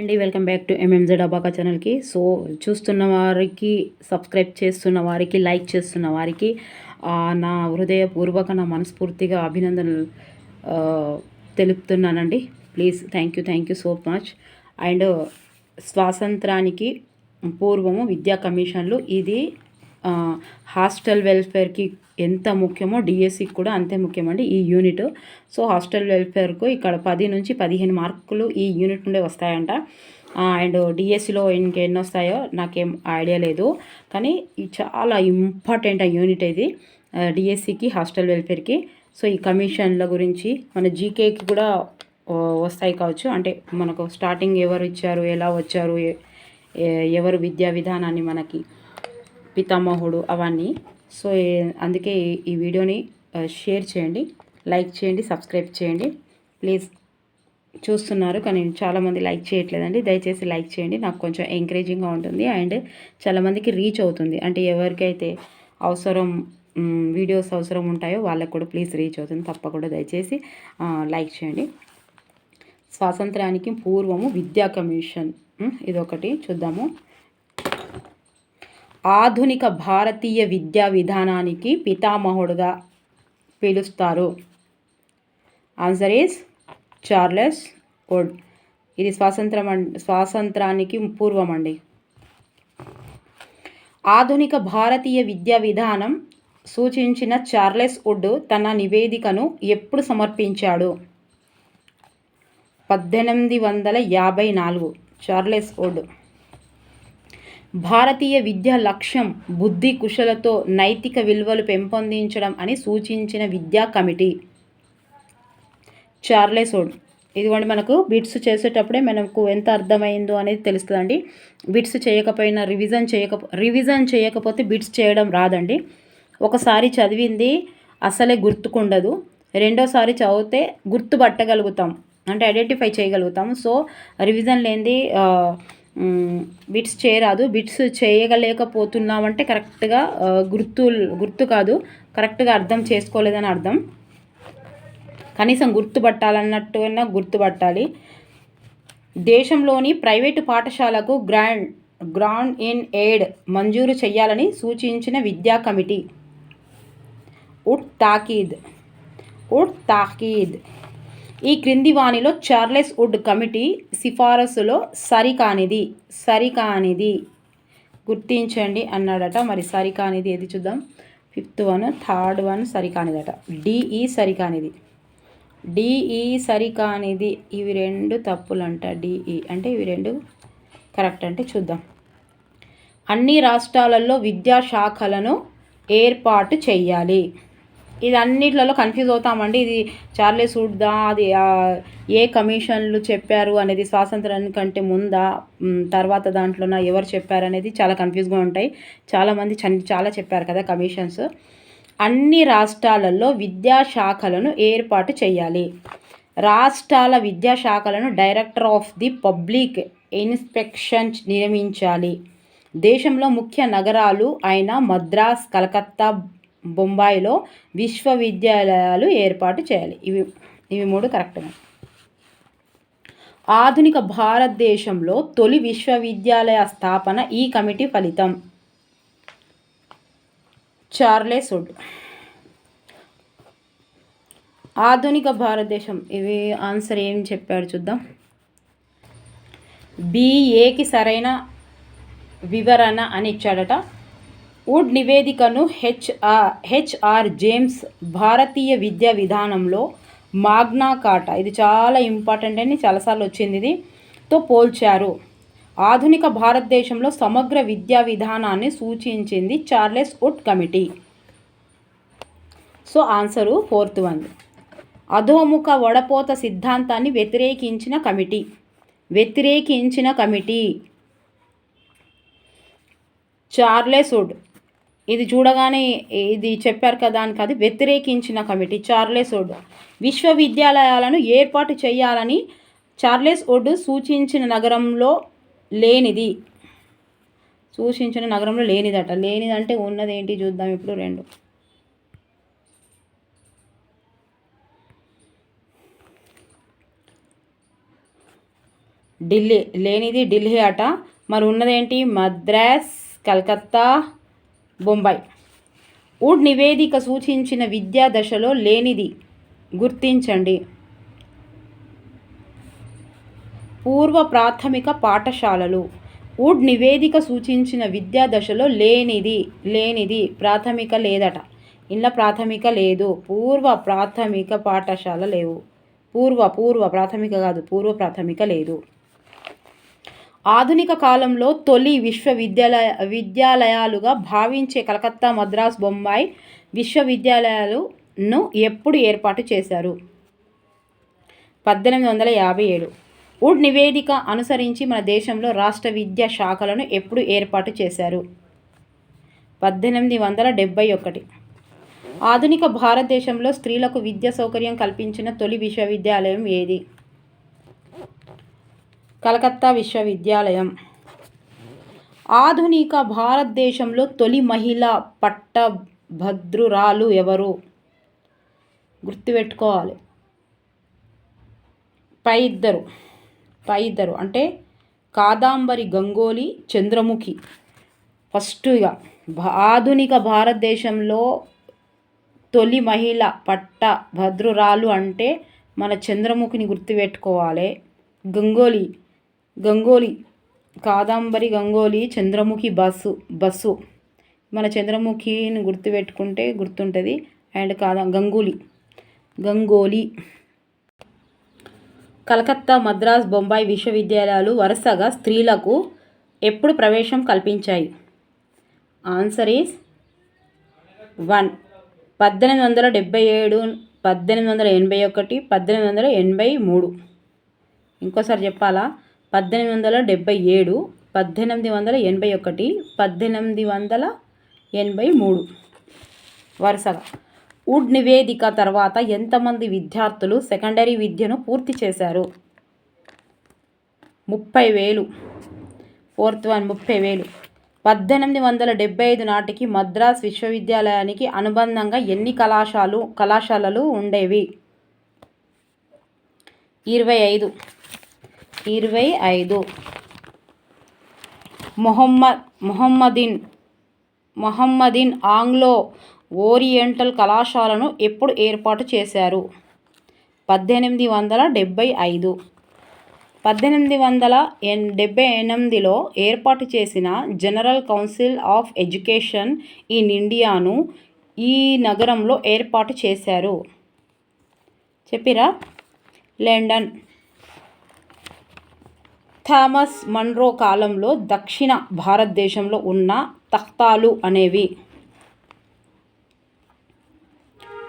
అండి welcome back to MMZ అబాకా ఛానల్కి. సో చూస్తున్న వారికి సబ్స్క్రైబ్ చేస్తున్న వారికి లైక్ చేస్తున్న వారికి నా హృదయపూర్వక నా మనస్ఫూర్తిగా అభినందనలు తెలుపుతున్నానండి. Please thank you thank you so much. And స్వాతంత్రానికి పూర్వము విద్యా కమిషన్లు ఇది హాస్టల్ వెల్ఫేర్కి ఎంత ముఖ్యమో డిఎస్సికి కూడా అంతే ముఖ్యమండి ఈ యూనిట్. సో హాస్టల్ వెల్ఫేర్కు ఇక్కడ పది నుంచి పదిహేను మార్కులు ఈ యూనిట్ నుండే వస్తాయంట. అండ్ డిఎస్సిలో ఇంకెన్ని వస్తాయో నాకేం ఐడియా లేదు. కానీ చాలా ఇంపార్టెంట్ ఆ యూనిట్ ఇది డిఎస్సికి హాస్టల్ వెల్ఫేర్కి. సో ఈ కమిషన్ల గురించి మన జీకేకి కూడా వస్తాయి కావచ్చు. అంటే మనకు స్టార్టింగ్ ఎవరు ఇచ్చారు ఎలా వచ్చారు ఎవరు విద్యా విధానాన్ని మనకి పితామహుడు అవన్నీ సో అందుకే ఈ- వీడియోని షేర్ చేయండి లైక్ చేయండి సబ్స్క్రైబ్ చేయండి. ప్లీజ్ చూస్తున్నారు కానీ చాలామంది లైక్ చేయట్లేదండి. దయచేసి లైక్ చేయండి. నాకు కొంచెం ఎంకరేజింగ్గా ఉంటుంది. అండ్ చాలామందికి రీచ్ అవుతుంది. అంటే ఎవరికైతే అవసరం వీడియోస్ అవసరం ఉంటాయో వాళ్ళకు కూడా ప్లీజ్ రీచ్ అవుతుంది. తప్పకుండా దయచేసి లైక్ చేయండి. స్వాతంత్రానికి పూర్వము విద్యా కమిషన్. ఇదొకటి. చూద్దాము. ఆధునిక భారతీయ విద్యా విధానానికి పితామహుడుగా పిలుస్తారు. ఆన్సర్ ఈస్ చార్లెస్ వుడ్ ఇది స్వాతంత్రం స్వాతంత్రానికి పూర్వం అండి. ఆధునిక భారతీయ విద్యా విధానం సూచించిన చార్లెస్ వుడ్ తన నివేదికను ఎప్పుడు సమర్పించాడు? పద్దెనిమిది వందల యాభై నాలుగు. Charles would. భారతీయ విద్య లక్ష్యం బుద్ధి కుశలతో నైతిక విలువలు పెంపొందించడం అని సూచించిన విద్యా కమిటీ. చార్లెసోడ్ ఇదిగోండి మనకు బిట్స్ చేసేటప్పుడే మనకు ఎంత అర్థమైందో అనేది తెలుస్తుందండి. బిట్స్ చేయకపోయినా రివిజన్ చేయక రివిజన్ చేయకపోతే బిట్స్ చేయడం రాదండి. ఒకసారి చదివింది అసలే గుర్తుకుండదు. రెండోసారి చదివితే గుర్తుపట్టగలుగుతాం. అంటే ఐడెంటిఫై చేయగలుగుతాం. సో రివిజన్ లేనిది బిట్స్ చేయరాదు. బిట్స్ చేయగలేకపోతున్నామంటే కరెక్ట్గా గుర్తు గుర్తు కాదు. కరెక్ట్గా అర్థం చేసుకోలేదని అర్థం. కనీసం గుర్తుపట్టాలన్నట్టుగా గుర్తుపట్టాలి. దేశంలోని ప్రైవేటు పాఠశాలకు గ్రాండ్ గ్రాండ్ ఇన్ ఎయిడ్ మంజూరు చేయాలని సూచించిన విద్యా కమిటీ. ఉట్ తాకీద్. ఉట్ తాకీద్. ఈ క్రింది వాణిలో చార్లెస్ వుడ్ కమిటీ సిఫారసులో సరికానిది సరికానిది. గుర్తించండి అన్నాడట. మరి సరికానిది ఏది చూద్దాం? ఫిఫ్త్ వన్ థర్డ్ వన్ సరికానిదట. డిఈ సరికానిది. డిఈ సరికానిది. ఇవి రెండు తప్పులంట డిఈ. అంటే ఇవి రెండు కరెక్ట్ అంటే చూద్దాం. అన్ని రాష్ట్రాలలో విద్యాశాఖలను ఏర్పాటు చేయాలి ఇది అన్నిట్లలో కన్ఫ్యూజ్ అవుతామండి. ఇది చార్లీ వుడ్దా అది ఏ కమిషన్లు చెప్పారు అనేది స్వాతంత్రానికంటే ముందా? తర్వాత దాంట్లోన ఎవరు చెప్పారు అనేది చాలా కన్ఫ్యూజ్గా ఉంటాయి. చాలామంది చాలా చెప్పారు కదా కమిషన్స్. అన్ని రాష్ట్రాలలో విద్యాశాఖలను ఏర్పాటు చేయాలి రాష్ట్రాల విద్యాశాఖలను director of the public inspection నియమించాలి. దేశంలో ముఖ్య నగరాలు అయిన మద్రాస్ కలకత్తా బొంబాయిలో విశ్వవిద్యాలయాలు ఏర్పాటు చేయాలి. ఇవి ఇవి మూడు కరెక్ట్గా ఆధునిక భారతదేశంలో తొలి విశ్వవిద్యాలయ స్థాపన ఈ కమిటీ ఫలితం. Charles Wood. ఆధునిక భారతదేశం ఇవి ఆన్సర్ ఏం చెప్పాడు చూద్దాం. బిఏకి సరైన వివరణ అని ఇచ్చాడట. వుడ్ నివేదికను హెచ్ఆర్ హెచ్ఆర్ జేమ్స్ భారతీయ విద్యా విధానంలో మాగ్నా కాటా. ఇది చాలా ఇంపార్టెంట్ అని చాలాసార్లు వచ్చింది ఇది. తో పోల్చారు. ఆధునిక భారతదేశంలో సమగ్ర విద్యా విధానాన్ని సూచించింది Charles Wood committee. So answer fourth one. అధోముఖ వడపోత సిద్ధాంతాన్ని వ్యతిరేకించిన కమిటీ. వ్యతిరేకించిన కమిటీ. Charles would. ఇది చూడగానే ఇది చెప్పారు కదా అని కాదు వ్యతిరేకించిన కమిటీ. చార్లెస్ వుడ్ విశ్వవిద్యాలయాలను ఏర్పాటు చేయాలని చార్లెస్ వుడ్ సూచించిన నగరంలో లేనిది. సూచించిన నగరంలో లేనిదట. లేనిదంటే ఉన్నది ఏంటి చూద్దాం ఇప్పుడు రెండు. ఢిల్లీ. లేనిది ఢిల్లీ అట. మరి ఉన్నదేంటి? మద్రాస్ కలకత్తా బొంబాయి. వుడ్ నివేదిక సూచించిన విద్యా దశలో లేనిది గుర్తించండి. పూర్వ ప్రాథమిక పాఠశాలలు. వుడ్ నివేదిక సూచించిన విద్యా దశలో లేనిది లేనిది ప్రాథమిక లేదట. ఇంట్లో ప్రాథమిక లేదు. పూర్వ ప్రాథమిక పాఠశాల లేవు. పూర్వ పూర్వ ప్రాథమిక కాదు. పూర్వ ప్రాథమిక లేదు. ఆధునిక కాలంలో తొలి విశ్వవిద్యాలయ విద్యాలయాలుగా భావించే కలకత్తా మద్రాస్ బొంబాయి విశ్వవిద్యాలయాలను ఎప్పుడు ఏర్పాటు చేశారు? పద్దెనిమిది వందల యాభై ఏడు. వుడ్ నివేదిక అనుసరించి మన దేశంలో రాష్ట్ర విద్యా శాఖలను ఎప్పుడు ఏర్పాటు చేశారు? పద్దెనిమిది వందల డెబ్భై ఒకటి. ఆధునిక భారతదేశంలో స్త్రీలకు విద్యా సౌకర్యం కల్పించిన తొలి విశ్వవిద్యాలయం ఏది? కలకత్తా విశ్వవిద్యాలయం. ఆధునిక భారతదేశంలో తొలి మహిళా పట్టభద్రురాలు ఎవరు? గుర్తుపెట్టుకోవాలి. పై ఇద్దరు. పై ఇద్దరు. అంటే కాదాంబరి గంగోలి చంద్రముఖి. ఫస్ట్గా ఆధునిక భారతదేశంలో తొలి మహిళ పట్ట భద్రురాలు అంటే మన చంద్రముఖిని గుర్తుపెట్టుకోవాలి. గంగోలి గంగోలి కాదంబరి గంగోలి చంద్రముఖి బస్సు బస్సు. మన చంద్రముఖిని గుర్తుపెట్టుకుంటే గుర్తుంటుంది. అండ్ కాదా గంగూలీ. గంగోలి. కలకత్తా మద్రాస్ బొంబాయి విశ్వవిద్యాలయాలు వరుసగా స్త్రీలకు ఎప్పుడు ప్రవేశం కల్పించాయి? Answer is one. పద్దెనిమిది వందల డెబ్బై ఏడు పద్దెనిమిది వందల ఎనభై ఒకటి పద్దెనిమిది వందల ఎనభై మూడు. ఇంకోసారి చెప్పాలా? పద్దెనిమిది వందల డెబ్బై ఏడు పద్దెనిమిది వందల ఎనభై ఒకటి పద్దెనిమిది వందల ఎనభై మూడు. వరుసగా. వుడ్ నివేదిక తర్వాత ఎంతమంది విద్యార్థులు సెకండరీ విద్యను పూర్తి చేశారు? ముప్పై వేలు. ఫోర్త్ వన్ ముప్పై వేలు. పద్దెనిమిది వందల డెబ్బై ఐదు నాటికి మద్రాస్ విశ్వవిద్యాలయానికి అనుబంధంగా ఎన్ని కళాశాలు కళాశాలలు ఉండేవి? ఇరవై ఐదు. ఇరవై ఐదు. Mohammad Mohammedan Mohammedan Anglo Oriental కళాశాలను ఎప్పుడు ఏర్పాటు చేశారు? పద్దెనిమిది వందల డెబ్భై ఐదు. పద్దెనిమిది వందల ఎన్ డెబ్బై ఎనిమిదిలో ఏర్పాటు చేసిన General Council of Education in ఇండియాను ఈ నగరంలో ఏర్పాటు చేశారు. చెప్పిరా? లండన్. థామస్ మన్రో కాలంలో దక్షిణ భారతదేశంలో ఉన్న తఖ్తాలు అనేవి.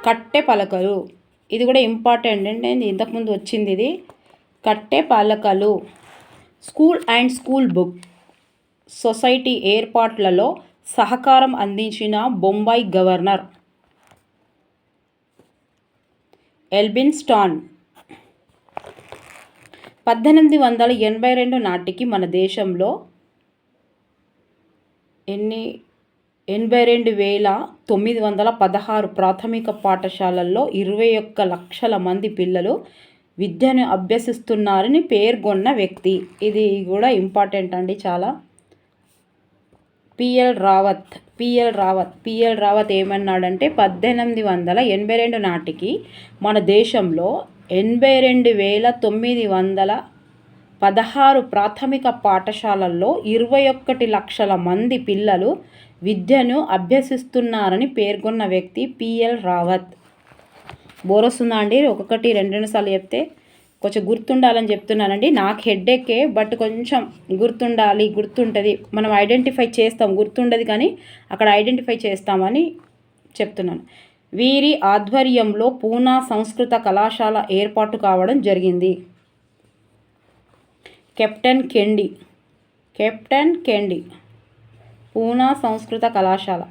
కట్టె పలకలు ఇది కూడా ఇంపార్టెంట్ అండి ఇంతకుముందు వచ్చింది ఇది. కట్టె పలకలు school and school book. Society ఏర్పాట్లలో సహకారం అందించిన బొంబాయి గవర్నర్. ఎల్బిన్స్టాన్. పద్దెనిమిది వందల ఎనభై రెండు నాటికి మన దేశంలో ఎన్ని ఎనభై రెండు వేల తొమ్మిది వందల పదహారు ప్రాథమిక పాఠశాలల్లో ఇరవై ఒక్క లక్షల మంది పిల్లలు విద్యను అభ్యసిస్తున్నారని పేర్కొన్న వ్యక్తి. ఇది కూడా ఇంపార్టెంట్ అండి చాలా. PL Rawat PL Rawat PL Rawat ఏమన్నాడంటే పద్దెనిమిది వందల ఎనభై రెండు నాటికి మన దేశంలో ఎనభై రెండు వేల తొమ్మిది వందల పదహారు ప్రాథమిక పాఠశాలల్లో ఇరవై ఒక్కటి లక్షల మంది పిల్లలు విద్యను అభ్యసిస్తున్నారని పేర్కొన్న వ్యక్తి పిఎల్ రావత్. బోరొస్తుందా అండి ఒకటి రెండు రెండు సార్లు చెప్తే కొంచెం గుర్తుండాలని చెప్తున్నానండి. నాకు హెడ్ఏకే బట్ కొంచెం గుర్తుండాలి గుర్తుంటుంది. మనం ఐడెంటిఫై చేస్తాం గుర్తుండదు కానీ అక్కడ ఐడెంటిఫై చేస్తామని చెప్తున్నాను. వీరి ఆధ్వర్యంలో పూనా సంస్కృత కళాశాల ఏర్పాటు కావడం జరిగింది. Captain Candy Captain Candy Poona సంస్కృత కళాశాల.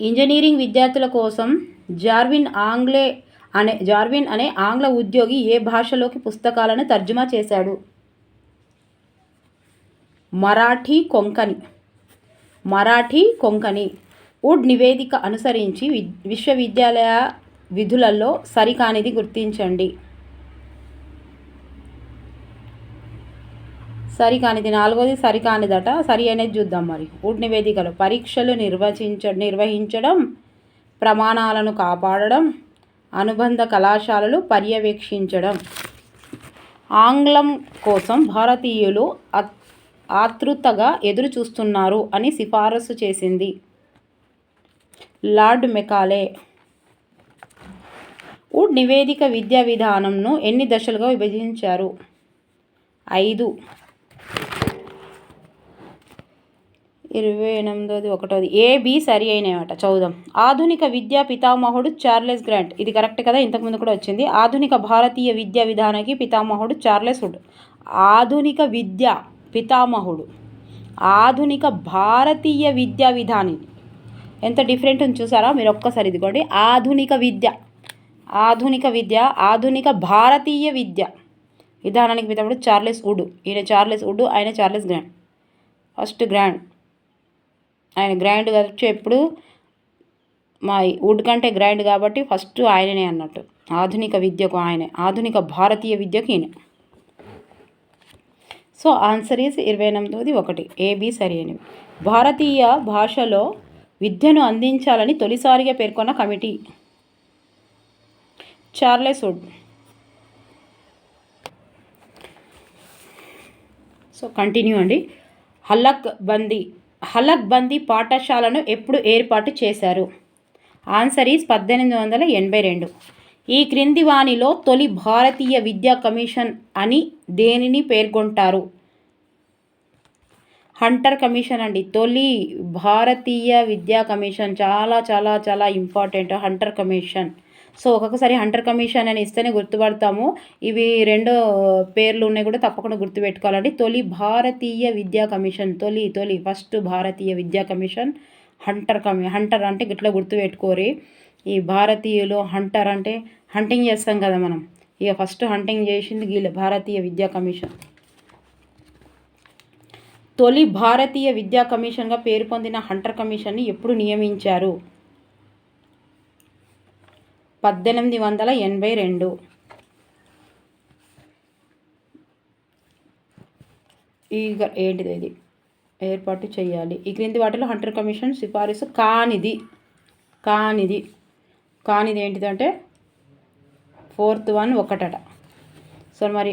ఇంజనీరింగ్ విద్యార్థుల కోసం జార్విన్ ఆంగ్లే అనే జార్విన్ అనే ఆంగ్ల ఉద్యోగి ఏ భాషలోకి పుస్తకాలను తర్జుమా చేశాడు? మరాఠీ కొంకణి. మరాఠీ కొంకణి వుడ్ నివేదిక అనుసరించి విశ్వవిద్యాలయ విధులలో సరికానిది గుర్తించండి. సరికానిది నాలుగోది సరికానిదట. సరి అనేది చూద్దాం మరి. వుడ్ నివేదికలు పరీక్షలు నిర్వచించ నిర్వహించడం ప్రమాణాలను కాపాడడం అనుబంధ కళాశాలలు పర్యవేక్షించడం. ఆంగ్లం కోసం భారతీయులు అత్ ఆతృతగా ఎదురు చూస్తున్నారు అని సిఫారసు చేసింది. Lord Macaulay. వుడ్ నివేదిక విద్యా విధానంను ఎన్ని దశలుగా విభజించారు? ఐదు. ఇరవై ఎనిమిదోది ఒకటోది. ఏబి సరి అయినమాట చౌదం. ఆధునిక విద్యా పితామహుడు చార్లెస్ గ్రాంట్. ఇది కరెక్ట్ కదా? ఇంతకుముందు కూడా వచ్చింది. ఆధునిక భారతీయ విద్యా విధానానికి పితామహుడు చార్లెస్ వుడ్. ఆధునిక విద్య పితామహుడు. ఆధునిక భారతీయ విద్యా విధాని. ఎంత డిఫరెంట్ ఉంది చూసారా? మీరు ఒక్కసారి ఇదిగోండి. ఆధునిక విద్య. ఆధునిక విద్య ఆధునిక భారతీయ విద్య. విధానానికి పితామహుడు చార్లెస్ వుడ్. ఈయన చార్లెస్ వుడ్ ఆయన చార్లెస్ గ్రాండ్. First Grant. ఆయన గ్రాండ్ వచ్చి ఎప్పుడు మా వుడ్ కంటే గ్రాండ్ కాబట్టి ఫస్ట్ ఆయననే అన్నట్టు. ఆధునిక విద్యకు ఆయనే. ఆధునిక భారతీయ విద్యకు ఈయన. సో ఆన్సర్ ఈజ్ ఇరవై ఎనిమిదోది ఒకటి. ఏబి సరి భారతీయ భాషలో విద్యను అందించాలని తొలిసారిగా పేర్కొన్న కమిటీ. చార్లెసుడ్ సో కంటిన్యూ అండి. హలక్ బందీ. హలక్ బందీ పాఠశాలను ఎప్పుడు ఏర్పాటు చేశారు? ఆన్సర్ ఈజ్ పద్దెనిమిది వందల ఎనభై రెండు. ఈ క్రింది వానిలో తొలి భారతీయ విద్యా కమిషన్ అని దేనిని పేర్కొంటారు? హంటర్ కమిషన్ అండి. తొలి భారతీయ విద్యా కమిషన్. చాలా చాలా చాలా ఇంపార్టెంట్ హంటర్ కమిషన్. సో ఒక్కొక్కసారి హంటర్ కమిషన్ అని ఇస్తేనే గుర్తుపడతాము. ఇవి రెండు పేర్లు ఉన్నాయి కూడా తప్పకుండా గుర్తుపెట్టుకోవాలండి. తొలి భారతీయ విద్యా కమిషన్. తొలి తొలి ఫస్ట్ భారతీయ విద్యా కమిషన్. హంటర్ కమి హంటర్ అంటే గిట్లా గుర్తుపెట్టుకోరి. ఈ భారతీయులు హంటర్ అంటే హంటింగ్ చేస్తాం కదా మనం. ఇక ఫస్ట్ హంటింగ్ చేసింది వీళ్ళ భారతీయ విద్యా కమిషన్. తొలి భారతీయ విద్యా కమిషన్గా పేరు పొందిన హంటర్ కమిషన్ని ఎప్పుడు నియమించారు? పద్దెనిమిది వందల ఎనభై రెండు. ఈ ఏంటిది ఇది? ఏర్పాటు చేయాలి. ఈ క్రింది వాటిలో హంటర్ కమిషన్ సిఫారసు కానిది. కానిది. కానిది ఏంటిదంటే ఫోర్త్ వన్ ఒకటట సో మరి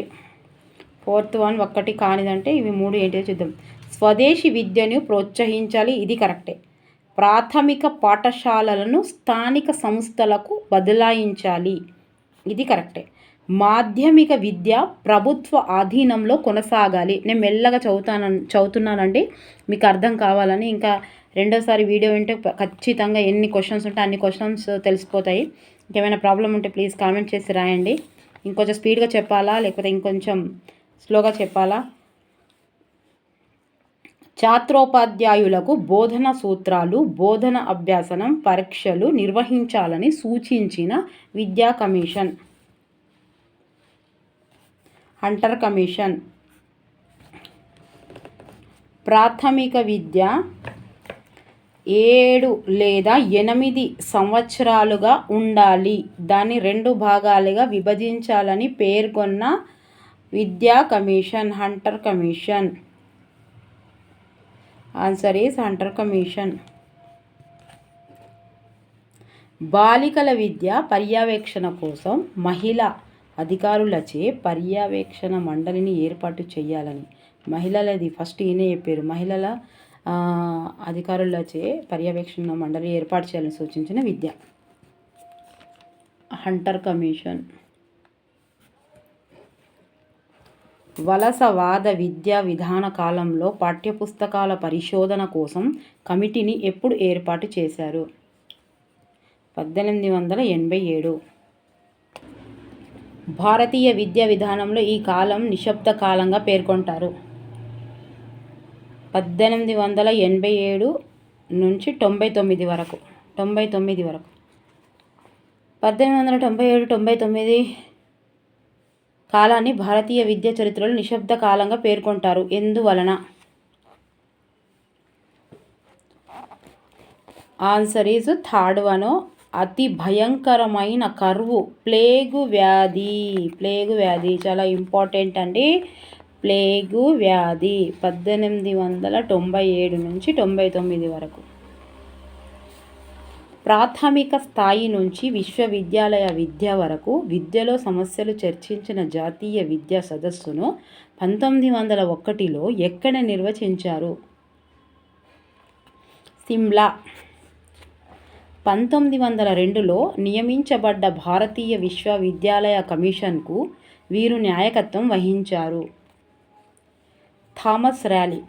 ఫోర్త్ వన్ ఒక్కటి కానిదంటే ఇవి మూడు ఏంటో చూద్దాం. స్వదేశీ విద్యను ప్రోత్సహించాలి ఇది కరెక్టే. ప్రాథమిక పాఠశాలలను స్థానిక సంస్థలకు బదలాయించాలి ఇది కరెక్టే. మాధ్యమిక విద్య ప్రభుత్వ ఆధీనంలో కొనసాగాలి. నేను మెల్లగా చదువుతాను చదువుతున్నానండి. మీకు అర్థం కావాలని ఇంకా రెండోసారి వీడియో వింటే ఖచ్చితంగా ఎన్ని క్వశ్చన్స్ ఉంటే అన్ని క్వశ్చన్స్ తెలిసిపోతాయి. ఇంకేమైనా ప్రాబ్లం ఉంటే ప్లీజ్ కామెంట్ చేసి రాయండి. ఇంకొంచెం స్పీడ్గా చెప్పాలా? లేకపోతే ఇంకొంచెం స్లోగా చెప్పాలా? ఛాత్రోపాధ్యాయులకు బోధన సూత్రాలు బోధన అభ్యాసనం పరీక్షలు నిర్వహించాలని సూచించిన విద్యా కమిషన్. Hunter commission. ప్రాథమిక విద్య ఏడు లేదా ఎనిమిది సంవత్సరాలుగా ఉండాలి. దాన్ని రెండు భాగాలుగా విభజించాలని పేర్కొన్న విద్యా commission Hunter commission. Answer is Hunter commission. బాలికల విద్య పర్యవేక్షణ కోసం మహిళ అధికారులచే పర్యవేక్షణ మండలిని ఏర్పాటు చేయాలని మహిళలది ఫస్ట్ ఈయనే చెప్పారు. మహిళల అధికారులచే పర్యవేక్షణ మండలి ఏర్పాటు చేయాలని సూచించిన విద్య. Hunter commission. వలసవాద విద్యా విధాన కాలంలో పాఠ్యపుస్తకాల పరిశోధన కోసం కమిటీని ఎప్పుడు ఏర్పాటు చేశారు? పద్దెనిమిది వందల ఎనభై ఏడు. భారతీయ విద్యా విధానంలో ఈ కాలం నిశ్శబ్ద కాలంగా పేర్కొంటారు. పద్దెనిమిది వందల ఎనభై ఏడు నుంచి తొంభై తొమ్మిది వరకు. తొంభై తొమ్మిది వరకు. పద్దెనిమిది వందల తొంభై ఏడు తొంభై తొమ్మిది కాలాన్ని భారతీయ విద్యా చరిత్రలో నిశ్శబ్ద కాలంగా పేర్కొంటారు. ఎందువలన? ఆన్సర్ ఈజ్ థర్డ్ వన్ అతి భయంకరమైన కరువు ప్లేగు వ్యాధి. ప్లేగు వ్యాధి చాలా ఇంపార్టెంట్ అండి. ప్లేగు వ్యాధి పద్దెనిమిది వందల తొంభై ఏడు నుంచి తొంభై తొమ్మిది వరకు. ప్రాథమిక స్థాయి నుంచి విశ్వవిద్యాలయ విద్య వరకు విద్యలో సమస్యలు చర్చించిన జాతీయ విద్యా సదస్సును పంతొమ్మిది వందల ఒకటిలో ఎక్కడ నిర్వచించారు? సిమ్లా పంతొమ్మిది వందల రెండులో నియమించబడ్డ భారతీయ విశ్వవిద్యాలయ కమిషన్కు వీరు నాయకత్వం వహించారు. థామస్ ర్యాలీ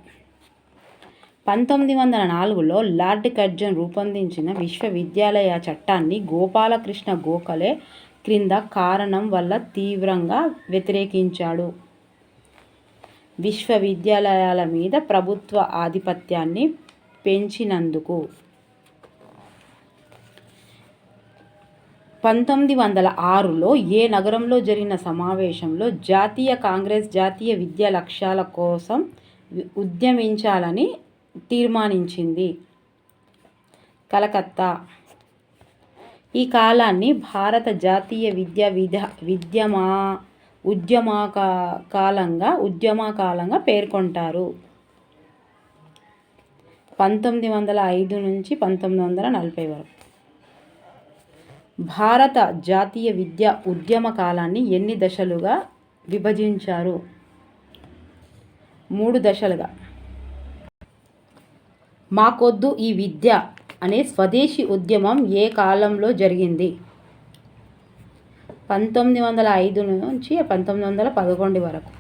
పంతొమ్మిది వందల నాలుగులో లార్డ్ కర్జన్ రూపొందించిన విశ్వవిద్యాలయ చట్టాన్ని గోపాలకృష్ణ గోఖలే క్రింద కారణం వల్ల తీవ్రంగా వ్యతిరేకించాడు. విశ్వవిద్యాలయాల మీద ప్రభుత్వ ఆధిపత్యాన్ని పెంచినందుకు పంతొమ్మిది వందల ఆరులో ఏ నగరంలో జరిగిన సమావేశంలో జాతీయ కాంగ్రెస్ జాతీయ విద్యా లక్ష్యాల కోసం ఉద్యమించాలని తీర్మానించింది? కలకత్తా. ఈ కాలాన్ని భారత జాతీయ విద్యా విధ విద్యమా ఉద్యమా కాలంగా ఉద్యమ కాలంగా పేర్కొంటారు. పంతొమ్మిది వందల ఐదు నుంచి పంతొమ్మిది వందల నలభై వరకు. భారత జాతీయ విద్య ఉద్యమ కాలాన్ని ఎన్ని దశలుగా విభజించారు? మూడు దశలుగా. మాకొద్దు ఈ విద్య అనే స్వదేశీ ఉద్యమం ఏ కాలంలో జరిగింది? పంతొమ్మిది వందల ఐదు నుంచి పంతొమ్మిది వందల పదకొండు వరకు.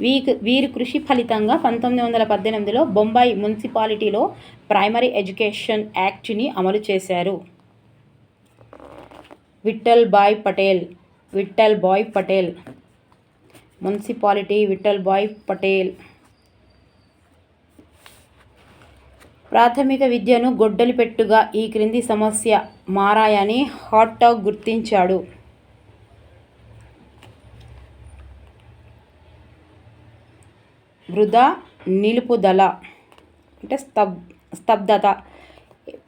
వీ వీరి కృషి ఫలితంగా పంతొమ్మిది వందల పద్దెనిమిదిలో బొంబాయి మున్సిపాలిటీలో ప్రైమరీ ఎడ్యుకేషన్ యాక్ట్ని అమలు చేశారు. విఠల్ భాయ్ పటేల్ విఠల్ భాయ్ పటేల్. మున్సిపాలిటీ విఠల్ భాయ్ పటేల్. ప్రాథమిక విద్యను గొడ్డలి పెట్టుగా ఈ క్రింది సమస్య మారాయని హాట్టాగ్ గుర్తించాడు. వృధా నిలుపుదల అంటే స్తబ్ స్తబ్దత.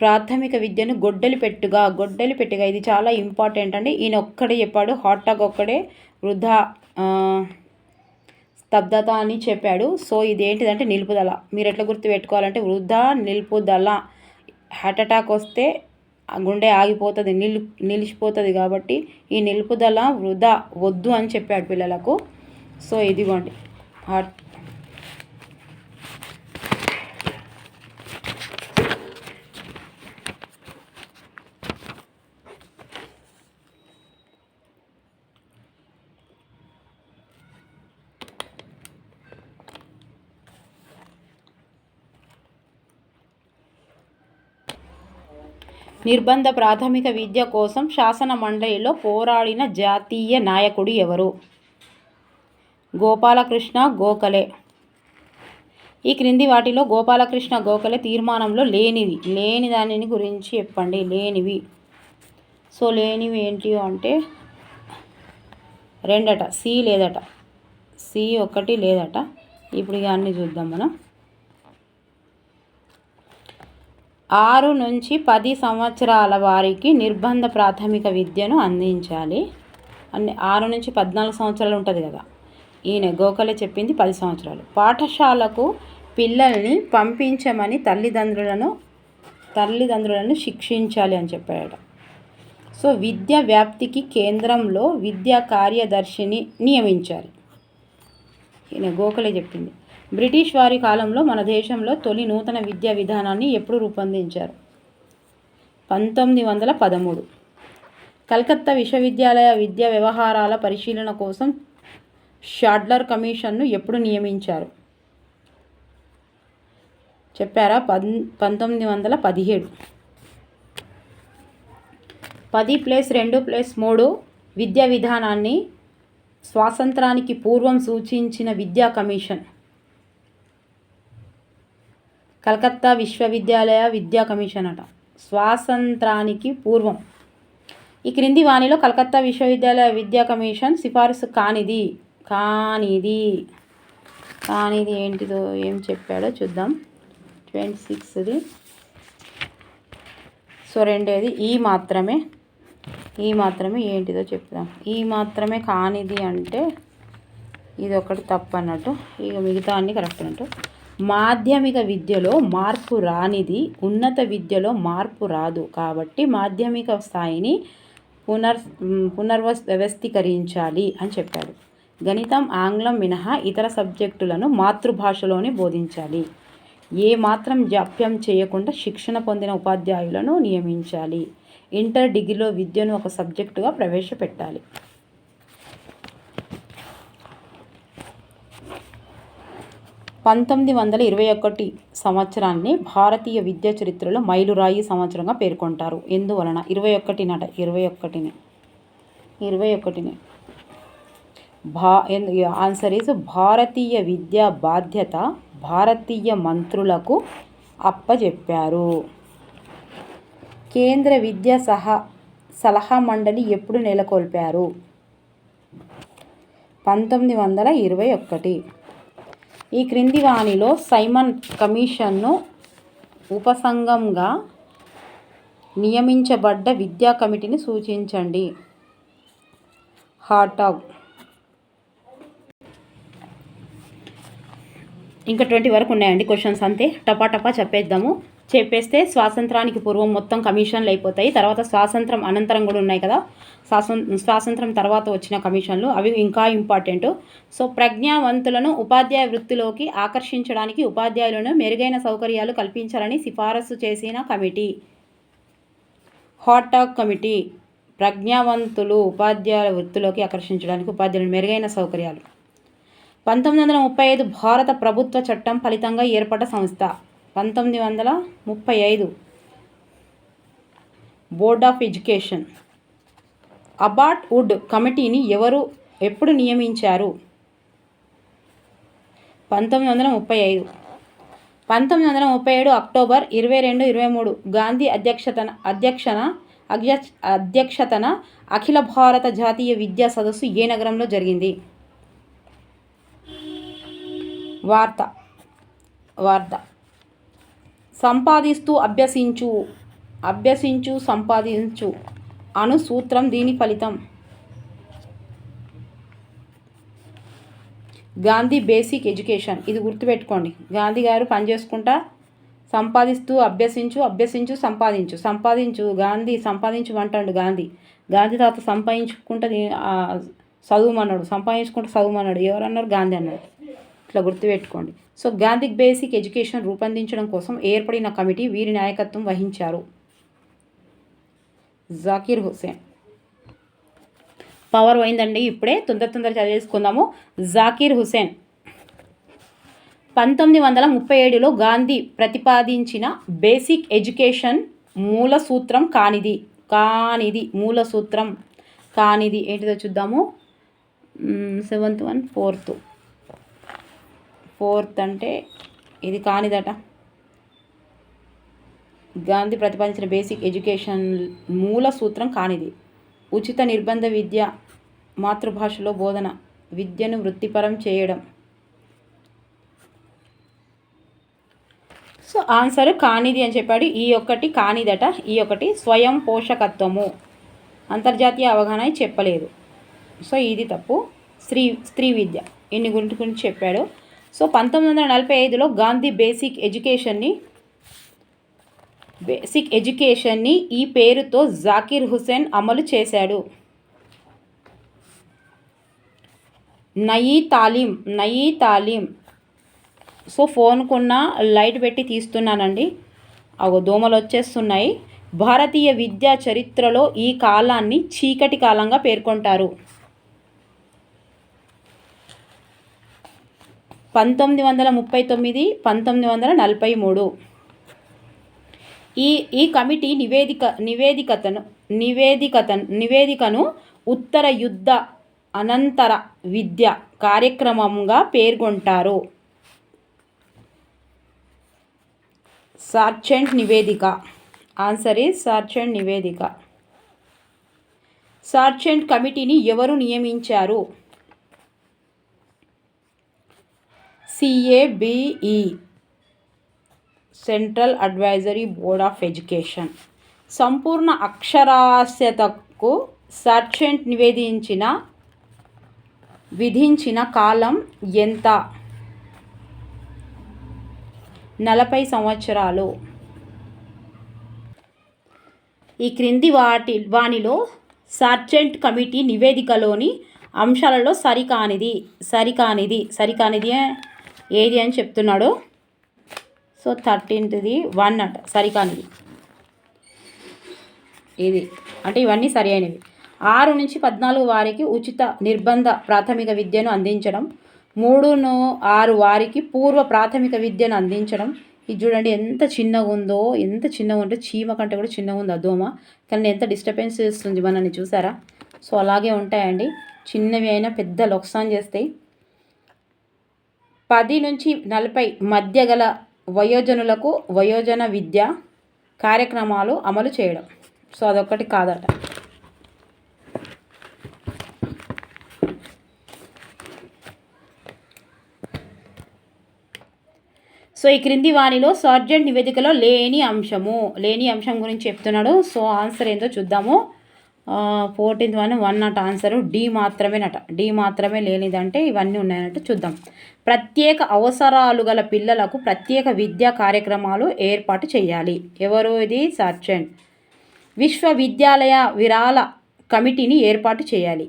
ప్రాథమిక విద్యను గొడ్డలి పెట్టుగా గొడ్డలి పెట్టుగా. ఇది చాలా ఇంపార్టెంట్ అండి. ఈయన ఒక్కడే చెప్పాడు హాట్టాగ్ ఒక్కడే వృధా స్తబ్దత అని చెప్పాడు. సో ఇది ఏంటిదంటే నిలుపుదల. మీరు ఎట్లా గుర్తు పెట్టుకోవాలంటే వృధా నిలుపుదల. హార్ట్ అటాక్ వస్తే గుండె ఆగిపోతుంది నిలు నిలిచిపోతుంది కాబట్టి ఈ నిలుపుదల వృధా వద్దు అని చెప్పాడు పిల్లలకు. సో ఇదిగోండి. హార్ట్ నిర్బంధ ప్రాథమిక విద్య కోసం శాసన మండలిలో పోరాడిన జాతీయ నాయకుడు ఎవరు? గోపాలకృష్ణ గోఖలే. ఈ క్రింది వాటిలో గోపాలకృష్ణ గోఖలే తీర్మానంలో లేనిది లేని దానిని గురించి చెప్పండి. లేనివి. సో లేనివి ఏంటి అంటే రెండట. సి లేదట. సి ఒకటి లేదట. ఇప్పుడు ఇక అన్నీ చూద్దాం మనం. ఆరు నుంచి పది సంవత్సరాల వారికి నిర్బంధ ప్రాథమిక విద్యను అందించాలి. అన్ని ఆరు నుంచి పద్నాలుగు సంవత్సరాలు ఉంటుంది కదా. ఈయన గోఖలే చెప్పింది పది సంవత్సరాలు. పాఠశాలకు పిల్లల్ని పంపించమని తల్లిదండ్రులను తల్లిదండ్రులను శిక్షించాలి అని చెప్పాడు సో విద్య వ్యాప్తికి కేంద్రంలో విద్యా కార్యదర్శిని నియమించాలి. ఈయన గోఖలే చెప్పింది. బ్రిటిష్ వారి కాలంలో మన దేశంలో తొలి నూతన విద్యా విధానాన్ని ఎప్పుడు రూపొందించారు? పంతొమ్మిది వందల పదమూడు. కలకత్తా విశ్వవిద్యాలయ విద్యా వ్యవహారాల పరిశీలన కోసం షాడ్లర్ కమిషన్ను ఎప్పుడు నియమించారు? చెప్పారా? పన్ పంతొమ్మిది వందల పదిహేడు. పది ప్లస్ రెండు ప్లస్ మూడు విద్యా విధానాన్ని స్వాతంత్రానికి పూర్వం సూచించిన విద్యా కమిషన్ కలకత్తా విశ్వవిద్యాలయ విద్యా కమిషన్ అట. స్వాతంత్రానికి పూర్వం. ఈ క్రింది వాణిలో కలకత్తా విశ్వవిద్యాలయ విద్యా కమిషన్ సిఫారసు కానిది. కానిది. కానిది ఏంటిదో ఏం చెప్పాడో చూద్దాం. ట్వంటీ సిక్స్ది. సో రెండేది ఈ మాత్రమే. ఈ మాత్రమే ఏంటిదో చెప్దాం. ఈ మాత్రమే కానిది అంటే ఇది ఒకటి తప్పు అన్నట్టు ఇక మిగతా అన్నీ కరెక్ట్ అన్నట్టు. మాధ్యమిక విద్యలో మార్పు రానిది ఉన్నత విద్యలో మార్పు రాదు. కాబట్టి మాధ్యమిక స్థాయిని పునర్ పునర్వ వ్యవస్థీకరించాలి అని చెప్పాడు గణితం ఆంగ్లం మినహా ఇతర సబ్జెక్టులను మాతృభాషలోనే బోధించాలి. ఏ మాత్రం జాప్యం చేయకుండా శిక్షణ పొందిన ఉపాధ్యాయులను నియమించాలి. ఇంటర్ డిగ్రీలో విద్యను ఒక సబ్జెక్టుగా ప్రవేశపెట్టాలి. పంతొమ్మిది వందల ఇరవై ఒకటి సంవత్సరాన్ని భారతీయ విద్యా చరిత్రలో మైలురాయి సంవత్సరంగా పేర్కొంటారు. ఎందువలన? ఇరవై ఒకటి నట ఇరవై ఒకటిని. ఇరవై ఒకటిని. భా ఆన్సర్ ఈజ్ భారతీయ విద్యా బాధ్యత భారతీయ మంత్రులకు అప్పచెప్పారు కేంద్ర విద్యా సహా సలహా మండలి ఎప్పుడు నెలకొల్పారు? పంతొమ్మిది వందల ఇరవై ఒకటి. ఈ క్రింది వాణిలో సైమన్ కమిషన్ను ఉపసంఘంగా నియమించబడ్డ విద్యా కమిటీని సూచించండి. హాటాగ్ ఇంకా ట్వంటీ వరకు ఉన్నాయండి క్వశ్చన్స్ అంతే. టపా టపా చెప్పేద్దాము. చెప్పేస్తే స్వాతంత్రానికి పూర్వం మొత్తం కమిషన్లు అయిపోతాయి. తర్వాత స్వాతంత్రం అనంతరం కూడా ఉన్నాయి కదా. స్వాసం స్వాతంత్రం తర్వాత వచ్చిన కమిషన్లు అవి ఇంకా ఇంపార్టెంట్. సో ప్రజ్ఞావంతులను ఉపాధ్యాయ వృత్తిలోకి ఆకర్షించడానికి ఉపాధ్యాయులను మెరుగైన సౌకర్యాలు కల్పించాలని సిఫారసు చేసిన కమిటీ. Hartog committee. ప్రజ్ఞావంతులు ఉపాధ్యాయుల వృత్తిలోకి ఆకర్షించడానికి ఉపాధ్యాయులు మెరుగైన సౌకర్యాలు. పంతొమ్మిది వందల ముప్పై ఐదు భారత ప్రభుత్వ చట్టం ఫలితంగా ఏర్పడ్డ సంస్థ. పంతొమ్మిది వందల ముప్పై ఐదు. Board of education. Abbott Wood కమిటీని ఎవరు ఎప్పుడు నియమించారు? పంతొమ్మిది వందల ముప్పై ఐదు. పంతొమ్మిది వందల ముప్పై ఏడు అక్టోబర్ ఇరవై రెండు ఇరవై మూడు. గాంధీ అధ్యక్షతన అధ్యక్షన అధ్యక్షతన అఖిల భారత జాతీయ విద్యా సదస్సు ఏ నగరంలో జరిగింది? వార్త వార్త. సంపాదిస్తూ అభ్యసించు అభ్యసించు సంపాదించు అను సూత్రం దీని ఫలితం. Gandhi basic education. ఇది గుర్తుపెట్టుకోండి. గాంధీ గారు పనిచేసుకుంటా సంపాదిస్తూ అభ్యసించు అభ్యసించు సంపాదించు. సంపాదించు గాంధీ సంపాదించు అంటాడు గాంధీ. గాంధీ తాత సంపాదించుకుంటా చదువుమన్నాడు సంపాదించుకుంటూ చదువుమన్నాడు ఎవరన్నారు? గాంధీ అన్నాడు. ఇట్లా గుర్తుపెట్టుకోండి. సో గాంధీ బేసిక్ ఎడ్యుకేషన్ రూపొందించడం కోసం ఏర్పడిన కమిటీ వీరి నాయకత్వం వహించారు. జాకీర్ హుసేన్ పవర్ పోయిందండి ఇప్పుడే. తొందర తొందర చదివేసుకుందాము. జాకీర్ హుసేన్ పంతొమ్మిది వందల ముప్పై ఏడులో గాంధీ ప్రతిపాదించిన బేసిక్ ఎడ్యుకేషన్ మూల సూత్రం కానిది. కానిది. మూల సూత్రం కానిది. ఏంటిదో చూద్దాము. Seventh one fourth. ఫోర్త్ అంటే ఇది కానిదట. గాంధీ ప్రతిపాదించిన బేసిక్ ఎడ్యుకేషన్ మూల సూత్రం కానిది. ఉచిత నిర్బంధ విద్య మాతృభాషలో బోధన విద్యను వృత్తిపరం చేయడం. సో ఆన్సర్ కానిది అని చెప్పాడు. ఈ ఒక్కటి కానిదట. ఈ ఒకటి స్వయం పోషకత్వము. అంతర్జాతీయ అవగాహన చెప్పలేదు. సో ఇది తప్పు. స్త్రీ స్త్రీ విద్య. ఇన్ని గురించి గురించి చెప్పాడు. సో పంతొమ్మిది వందల నలభై ఐదులో గాంధీ బేసిక్ ఎడ్యుకేషన్ని బేసిక్ ఎడ్యుకేషన్ని ఈ పేరుతో జాకిర్ హుసేన్ అమలు చేశాడు. నయీ తాలీం నయీ తాలీం సో ఫోన్కున్న లైట్ పెట్టి తీస్తున్నానండి. అగో దోమలు వచ్చేస్తున్నాయి. భారతీయ విద్యా చరిత్రలో ఈ కాలాన్ని చీకటి కాలంగా పేర్కొంటారు. పంతొమ్మిది వందల ముప్పై తొమ్మిది పంతొమ్మిది వందల నలభై మూడు. ఈ ఈ కమిటీ నివేదిక నివేదికతను నివేదికత నివేదికను ఉత్తర యుద్ధ అనంతర విద్య కార్యక్రమంగా పేర్కొంటారు. సార్చెంట్ నివేదిక. ఆన్సర్ ఈజ్ సార్చెంట్ నివేదిక. సార్చెంట్ కమిటీని ఎవరు నియమించారు? CABE central advisory board of education సంపూర్ణ అక్షరాస్యతకు సర్చెంట్ నివేదించిన విధించిన కాలం ఎంత? నలభై సంవత్సరాలు. ఈ క్రింది వాటి వానిలో సర్చెంట్ కమిటీ నివేదికలోని అంశాలలో సరికానిది సరికానిది సరికానిది ఏది అని చెప్తున్నాడు? సో థర్టీన్త్ది వన్ అంట సరికానిది. ఇది అంటే ఇవన్నీ సరి అయినవి. ఆరు నుంచి పద్నాలుగు వారికి ఉచిత నిర్బంధ ప్రాథమిక విద్యను అందించడం. మూడును ఆరు వారికి పూర్వ ప్రాథమిక విద్యను అందించడం. ఇది చూడండి ఎంత చిన్నగా ఉందో ఎంత చిన్నగా ఉంటే చీమ కంటే కూడా చిన్నగా ఉంది ఆ దోమ. కానీ ఎంత డిస్టర్బెన్స్ చేస్తుంది మనల్ని చూసారా? సో అలాగే ఉంటాయండి. చిన్నవి అయినా పెద్ద లొక్సాన్ చేస్తాయి. పది నుంచి నలభై మధ్య గల వయోజనులకు వయోజన విద్య కార్యక్రమాలు అమలు చేయడం. సో అదొకటి కాదట. సో ఈ క్రింది వాణిలో సర్జెంట్ నివేదికలో లేని అంశము లేని అంశం గురించి చెప్తున్నాడు. సో ఆన్సర్ ఏందో చూద్దాము. Fourteenth one one not answer. D మాత్రమేనట. D మాత్రమే లేనిదంటే ఇవన్నీ ఉన్నాయన్నట్టు చూద్దాం. ప్రత్యేక అవసరాలు గల పిల్లలకు ప్రత్యేక విద్యా కార్యక్రమాలు ఏర్పాటు చేయాలి. ఎవరు ఇది? సార్జెంట్ విశ్వవిద్యాలయ విరాళ కమిటీని ఏర్పాటు చేయాలి.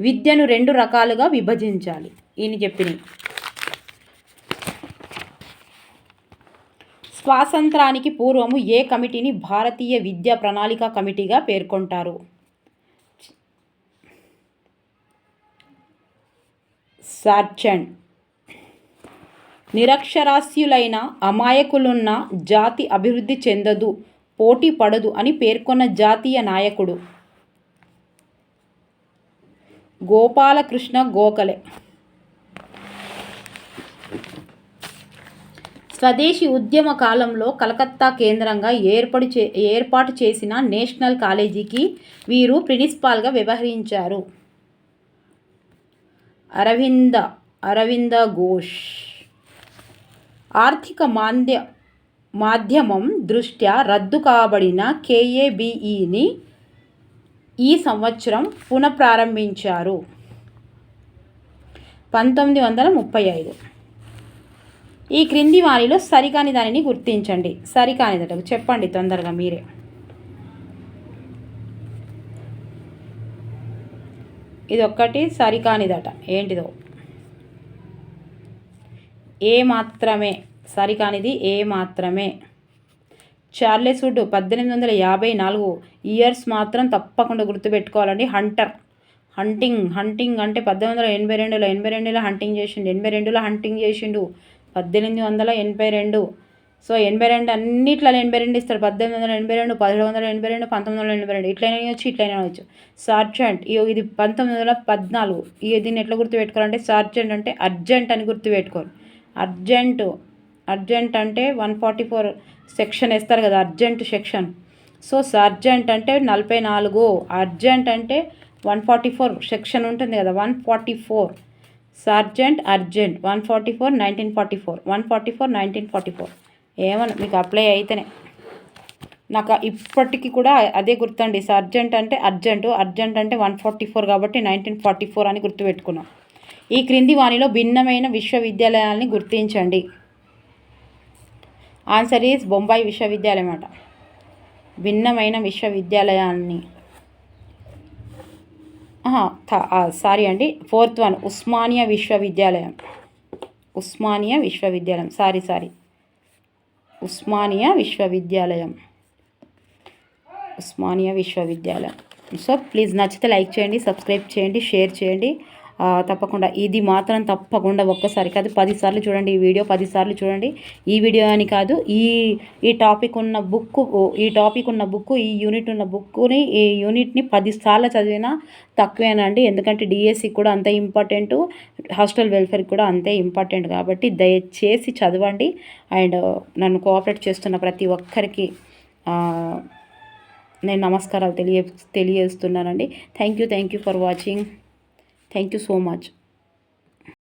విద్యను రెండు రకాలుగా విభజించాలి. ఈయన చెప్పినాయి స్వాతంత్రానికి పూర్వము ఏ కమిటీని భారతీయ విద్యా ప్రణాళిక కమిటీగా పేర్కొంటారు? సార్చండ్ నిరక్షరాస్యులైన అమాయకులున్న జాతి అభివృద్ధి చెందదు పోటీ పడదు అని పేర్కొన్న జాతీయ నాయకుడు. గోపాలకృష్ణ గోఖలే. స్వదేశీ ఉద్యమ కాలంలో కలకత్తా కేంద్రంగా ఏర్పడి చే ఏర్పాటు చేసిన నేషనల్ కాలేజీకి వీరు ప్రిన్సిపాల్గా వ్యవహరించారు. అరవింద అరవింద ఘోష్. ఆర్థిక మాంద్య మాధ్యమం దృష్ట్యా రద్దు కాబడిన కేఏబిఈని ఈ సంవత్సరం పునఃప్రారంభించారు. పంతొమ్మిది వందల ముప్పై ఐదు. ఈ క్రింది వారిలో సరికాని దానిని గుర్తించండి. సరికానిదట చెప్పండి తొందరగా మీరే. ఇది ఒక్కటి సరికానిదట. ఏంటిదో? ఏ మాత్రమే. సరికానిది ఏ మాత్రమే. చార్లెస్ పద్దెనిమిది వందల యాభై నాలుగు ఇయర్స్ మాత్రం తప్పకుండా గుర్తుపెట్టుకోవాలండి. హంటర్. హంటింగ్ హంటింగ్ అంటే పద్దెనిమిది వందల ఎనభై రెండులో ఎనభై రెండులో హంటింగ్ చేసిండు ఎనభై రెండులో హంటింగ్ చేసిండు. పద్దెనిమిది వందల ఎనభై రెండు. సో ఎనభై రెండు అన్నిట్లో ఎనభై రెండు ఇస్తాడు. పద్దెనిమిది వందల ఎనభై రెండు పదిహేడు వందల ఎనభై రెండు పంతొమ్మిది వందల ఎనభై రెండు. ఇట్లైనా వచ్చి ఇట్లైనా వచ్చు సార్జెంట్ ఇది పంతొమ్మిది వందల పద్నాలుగు. ఈ దీన్ని ఎట్లా గుర్తుపెట్టుకోవాలంటే సార్జెంట్ అంటే అర్జెంట్ అని గుర్తుపెట్టుకోవాలి. అర్జెంటు అర్జెంట్ అంటే వన్ ఫార్టీ ఫోర్ సెక్షన్ వేస్తారు కదా అర్జెంట్ సెక్షన్ సో సర్జెంట్ అంటే నలభై నాలుగు. అర్జెంట్ అంటే వన్ ఫార్టీ ఫోర్ సెక్షన్ ఉంటుంది కదా one forty four. Sargent urgent one forty four nineteen forty four one forty four nineteen forty four ఏమన్నా మీకు అప్లై అయితేనే. నాకు ఇప్పటికీ కూడా అదే గుర్తండి. సర్జెంట్ అంటే అర్జెంటు అర్జెంట్ అంటే వన్ ఫార్టీ ఫోర్ కాబట్టి నైన్టీన్ ఫార్టీ ఫోర్ అని గుర్తుపెట్టుకున్నాం. ఈ క్రింది వానిలో భిన్నమైన విశ్వవిద్యాలయాల్ని గుర్తించండి. ఆన్సర్ ఈజ్ బొంబాయి విశ్వవిద్యాలయం అట. భిన్నమైన విశ్వవిద్యాలయాన్ని సారీ అండి. ఫోర్త్ వన్ ఉస్మానియా విశ్వవిద్యాలయం. ఉస్మానియా విశ్వవిద్యాలయం. Sorry sorry. ఉస్మానియా విశ్వవిద్యాలయం. ఉస్మానియా విశ్వవిద్యాలయం. సో ప్లీజ్ నచ్చితే లైక్ చేయండి సబ్స్క్రైబ్ చేయండి షేర్ చేయండి. తప్పకుండా. ఇది మాత్రం తప్పకుండా ఒక్కసారి కాదు పదిసార్లు చూడండి ఈ వీడియో పదిసార్లు చూడండి. ఈ వీడియో అని కాదు ఈ ఈ టాపిక్ ఉన్న బుక్ ఈ టాపిక్ ఉన్న బుక్ ఈ యూనిట్ ఉన్న బుక్ని ఈ యూనిట్ని పదిసార్లు చదివినా తక్కువేనండి ఎందుకంటే డిఎస్సి కూడా అంతే ఇంపార్టెంట్ హాస్టల్ వెల్ఫేర్ కూడా అంతే ఇంపార్టెంట్ కాబట్టి దయచేసి చదవండి. అండ్ నన్ను కోఆపరేట్ చేస్తున్న ప్రతి ఒక్కరికి నేను నమస్కారాలు తెలియ తెలియజేస్తున్నానండి. Thank you thank you for watching. Thank you so much.